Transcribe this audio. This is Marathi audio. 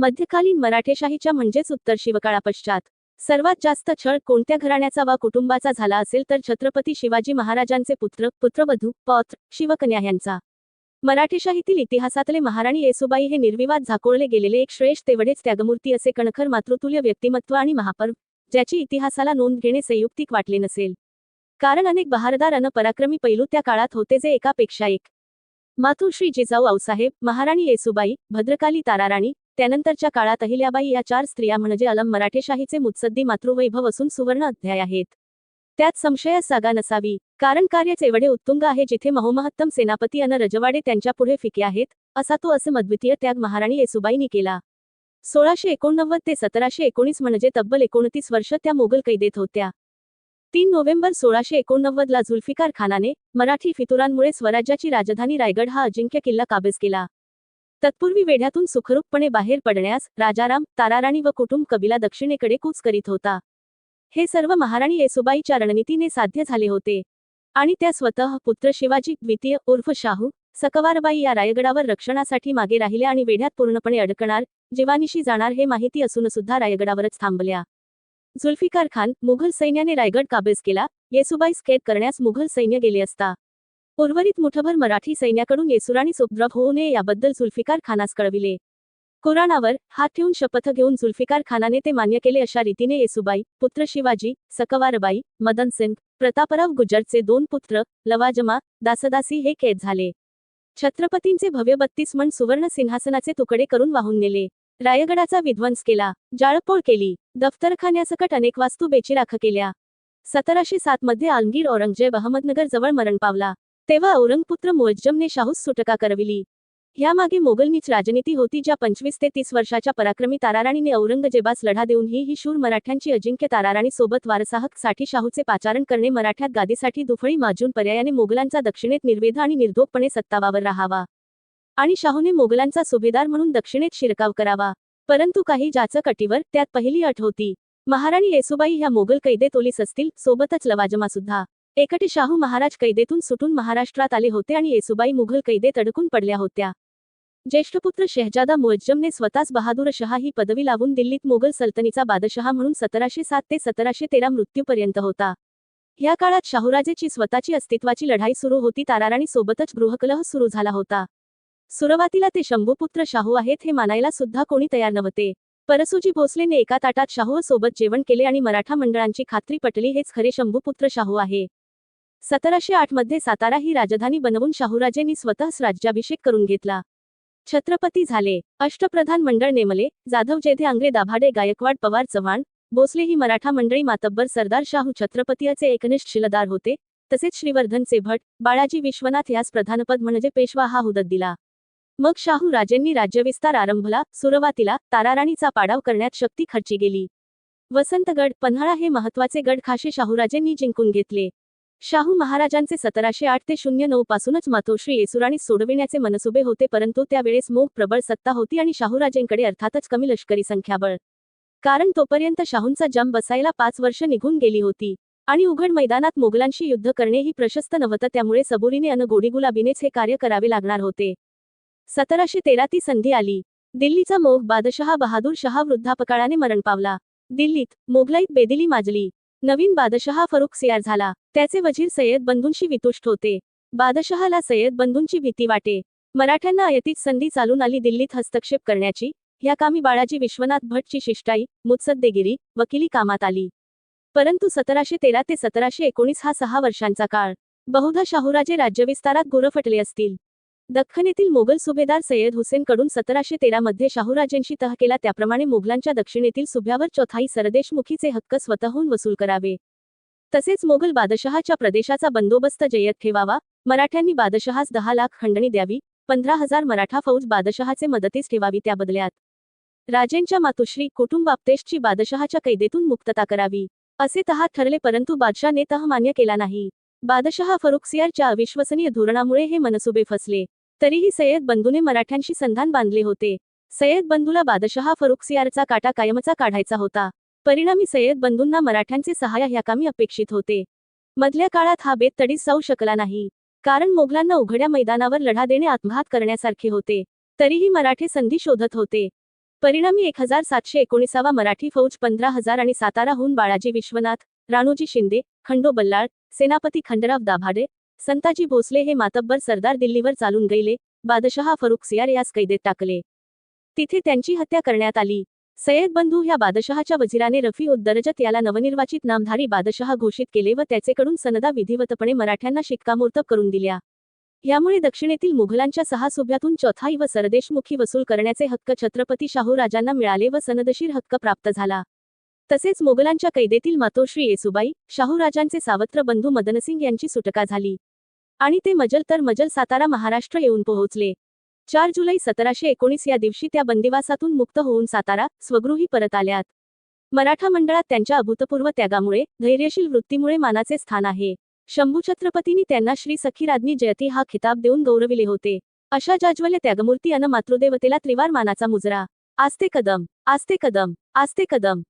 मध्यकालीन मराठेशाहीच्या म्हणजेच उत्तर शिवकाळापश्चात सर्वात जास्त छळ कोणत्या घराण्याचा वा कुटुंबाचा झाला असेल तर छत्रपती शिवाजी महाराजांचे पुत्र पुत्रवधू पौत्र शिवकन्या यांचा. मराठेशाहीतील इतिहासातले महाराणी येसुबाई हे निर्विवाद झाकोळले गेलेले एक श्रेष्ठ तेवढेच त्यागमूर्ती असे कणखर मातृतुल्य व्यक्तिमत्व आणि महापर्व ज्याची इतिहासाला नोंद घेणे संयुक्तिक वाटले नसेल. कारण अनेक बहारदार अन पराक्रमी पैलू त्या काळात होते जे एकापेक्षा एक. मातुश्री जिजाऊ आऊसाहेब महाराणी येसुबाई भद्रकाली ताराराणी त्यानंतरच्या काळात अहिल्याबाई या चार स्त्रिया म्हणजे अलम मराठेशाहीचे मुत्सद्दी मातृवैभव असून सुवर्ण अध्याय आहेत. त्यात संशयास जागा नसावी कारण कार्यच एवढे उत्तुंग आहे जिथे महोमहत्तम सेनापती अन रजवाडे त्यांच्या पुढे फिके आहेत असा तो असे मद्वितीय त्याग महाराणी येसुबाईने केला. सोळाशे एकोणनव्वद ते सतराशे एकोणीस म्हणजे तब्बल एकोणतीस वर्ष त्या मोगल कैदेत होत्या. तीन नोव्हेंबर सोळाशे एकोणनव्वद ला जुल्फिकार खानाने मराठी फितुरांमुळे स्वराज्याची राजधानी रायगड हा अजिंक्य किल्ला काबीज केला. तत्पूर्वी वेढ्यातून सुखरूपपणे बाहेर पडण्यास राजाराम ताराराणी व कुटुंब कबिला दक्षिणेकडे कूच करीत होता. हे सर्व महाराणी येसुबाईच्या रणनीतीने साध्य झाले होते. आणि त्या स्वतः पुत्र शिवाजी द्वितीय उर्फ शाहू सकवारबाई या रायगडावर रक्षणासाठी मागे राहिल्या आणि वेढ्यात पूर्णपणे अडकणार जीवानिशी जाणार हे माहिती असून सुद्धा रायगडावरच थांबल्या. जुल्फिकार खान मुघल सैन्याने रायगड काबीज केला येसुबाईस कैद करण्यास मुघल सैन्य गेले असता. उर्वरित मुठभर मराठी सैन्याकडून येसुराणी उपद्रव होऊ नये याबद्दल जुल्फिकार खानास कळविले. कुराणावर हात ठेवून शपथ घेऊन जुल्फिकार खानाने ते मान्य केले अशा रीतीने येसुबाई पुत्र शिवाजी सकवारबाई मदन सिंग प्रतापराव गुजरचे दोन पुत्र लवाजमा दासदासी हे कैद झाले. छत्रपतींचे भव्य बत्तीस मन सुवर्ण सिंहासनाचे तुकडे करून वाहून नेले. रायगडाचा विध्वंस केला जाळपोळ केली दफ्तरखान्यासकट अनेक वास्तू बेचिराख केल्या. सतराशे सात मध्ये आलमगीर औरंगजेब अहमदनगर जवळ मरण पावला. तेव्हा औरंगपुत्र मुअज्जमने शाहूस सुटका करविली. यामागे मोगलनीच राजनीती होती ज्या पंचवीस ते तीस वर्षाच्या पराक्रमी ताराराणीने औरंगजेबास लढा देऊनही ही शूर मराठ्यांची अजिंक्य ताराराणी सोबत वारसाहकसाठी शाहूचे पाचारण करणे मराठ्यात गादीसाठी दुफळी माजून पर्यायाने मोगलांचा दक्षिणेत निर्वेध आणि निर्धोकपणे सत्तावावर राहावा. आणि शाहूने मोगलांचा सुभेदार म्हणून दक्षिणेत शिरकाव करावा. परंतु काही ज्याचं कटीवर त्यात पहिली अट होती. महाराणी येसुबाई ह्या मोगल कैदेत ओलीस असतील सोबतच लवाजमा सुद्धा एकटे शाहू महाराज कैदेतून सुटून महाराष्ट्रात आले होते आणि येसुबाई मुघल कैदेत अडकून पडल्या होत्या. ज्येष्ठपुत्र शहजादा मुअज्जमने स्वतःच बहादूर शहा ही पदवी लावून दिल्लीत मोगल सल्तनीचा बादशहा म्हणून सतराशे सात ते सतराशे तेरा मृत्यूपर्यंत होता. या काळात शाहूराजेची स्वतःची अस्तित्वाची लढाई सुरू होती. ताराराणी सोबतच गृहकलह सुरू झाला होता. सुरुवातीला ते शंभूपुत्र शाहू आहेत हे मानायला सुद्धा कोणी तयार नव्हते. परसुजी भोसलेने एका ताटात शाहू सोबत जेवण केले आणि मराठा मंडळांची खात्री पटली. हेच खरे शंभूपुत्र शाहू आहे. सतराशे आठमध्ये सातारा ही राजधानी बनवून शाहूराजेंनी स्वतःच राज्याभिषेक करून घेतला. छत्रपती झाले. अष्टप्रधान मंडळ नेमले. जाधव जेधे आंग्रे दाभाडे गायकवाड पवार चव्हाण भोसले ही मराठा मंडळी मातब्बर सरदार शाहू छत्रपतीचे एकनिष्ठ शिलदार होते. तसेच श्रीवर्धनचे भट बाळाजी विश्वनाथ यास प्रधानपद म्हणजे पेशवा हा हुदत दिला. मग शाहू राजेंनी राज्यविस्तार आरंभला. सुरुवातीला ताराराणीचा पाडाव करण्यात शक्ती खर्ची गेली. वसंतगड पन्हाळा हे महत्त्वाचे गड खाशे शाहूराजेंनी जिंकून घेतले. शाहू महाराजांचे सतराशे आठ ते शून्य नऊ पासूनच मातोश्री येसुराणी सोडविण्याचे मनसुबे होते परंतु त्यावेळेस मोग प्रबळ सत्ता होती आणि शाहूराजेंकडे अर्थातच कमी लष्करी संख्याबळ. कारण तोपर्यंत शाहूंचा जम बसायला पाच वर्ष निघून गेली होती. आणि उघड मैदानात मोगलांशी युद्ध करणे ही प्रशस्त नव्हतं त्यामुळे सबुरीने अन गोडीगुलाबीनेच हे कार्य करावे लागणार होते. सतराशे तेरा ती संधी आली. दिल्लीचा मोग बादशहा बहादूर शहा वृद्धापकाळाने मरण पावला. दिल्लीत मोगलाईत बेदिली माजली. नवीन बादशहा फरुख सियार झाला. त्याचे वजीर सय्यद बंधूंशी वितुष्ट होते. बादशहाला सय्यद बंधूंची भीती वाटे. मराठ्यांना अयतीत संधी चालून आली दिल्लीत हस्तक्षेप करण्याची. ह्या कामी बाळाजी विश्वनाथ भटची शिष्टाई मुत्सद्देगिरी वकिली कामात आली. परंतु सतराशे तेरा ते सतराशे एकोणीस हा सहा वर्षांचा काळ. बहुधा शाहूराजे राज्यविस्तारात गुरफटले असतील. दख्खनेतील मोगल सुभेदार सय्यद हुसेन कडून सतराशे तेरा मध्ये शाहूराजेंशी तह केला. त्याप्रमाणे मोगलांच्या दक्षिणेतील सुभ्यावर चौथाई सरदेशमुखीचे हक्क स्वतःहून वसूल करावे. तसेच मोगल बादशहाच्या प्रदेशाचा बंदोबस्त जय्यत ठेवावा. मराठ्यांनी बादशहास दहा लाख खंडणी द्यावी. पंधरा हजार मराठा फौज बादशहाचे मदतीस ठेवावी त्या बदल्यात. राजेंच्या मातुश्री कुटुंबाप्तेशची बादशहाच्या कैदेतून मुक्तता करावी. असे तहात ठरले परंतु बादशाने तह मान्य केला नाही. बादशहा फरुखसियारच्या अविश्वसनीय धोरणामुळे हे मनसुबे फसले. तरीही सय्यद बंधूने मराठ्यांशी संधान बांधले होते. सय्यद बंधूला बादशहा फरुखसियारचा काटा कायमचा काढायचा होता. परिणामी सय्यद बंधूंना मराठ्यांचे सहाय्य ह्या कामी अपेक्षित होते. मधल्या काळात हा बेत तडीस जाऊ शकला नाही. कारण मोगलांना उघड्या मैदानावर लढा देणे आत्मघात करण्यासारखे होते. तरीही मराठे संधी शोधत होते. परिणामी एक हजार सातशे एकोणीसावा मराठी फौज पंधरा हजार आणि साताराहून बाळाजी विश्वनाथ राणोजी शिंदे खंडो बल्लाळ सेनापती खंडराव दाभाडे संताजी भोसले हे मातब्बर सरदार दिल्लीवर चालून गेले. बादशहा फरुखसियार यास कैदेत टाकले. तिथे त्यांची हत्या करण्यात आली. सय्यद बंधू ह्या बादशहाच्या वजिराने रफी उद्दरजत याला नवनिर्वाचित नामधारी बादशहा घोषित केले व त्याचेकडून सनदा विधिवतपणे मराठ्यांना शिक्कामोर्तब करून दिल्या. यामुळे दक्षिणेतील मुघलांच्या सहा सुभ्यातून चौथाई व सरदेशमुखी वसूल करण्याचे हक्क छत्रपती शाहू राजांना मिळाले व सनदशीर हक्क प्राप्त झाला. तसेच मोगलांच्या कैदेतील मातोश्री येसुबाई शाहूराजांचे सावत्र बंधू मदनसिंग यांची सुटका झाली. आणि ते मजल तर मजल सातारा महाराष्ट्र येऊन पोहोचले. चार जुलै सतराशे एकोणीस या दिवशी त्या बंदिवासातून मुक्त होऊन सातारा स्वगृही परत आल्यात. मराठा मंडळात त्यांच्या अभूतपूर्व त्यागामुळे धैर्यशील वृत्तीमुळे मानाचे स्थान आहे. शंभू छत्रपतींनी त्यांना श्री सखीराज्ञी जयती हा खिताब देऊन गौरविले होते. अशा जाज्वल्य त्यागमूर्ती अन मातृदेवतेला त्रिवार मानाचा मुजरा. आस्ते कदम आस्ते कदम आस्ते कदम.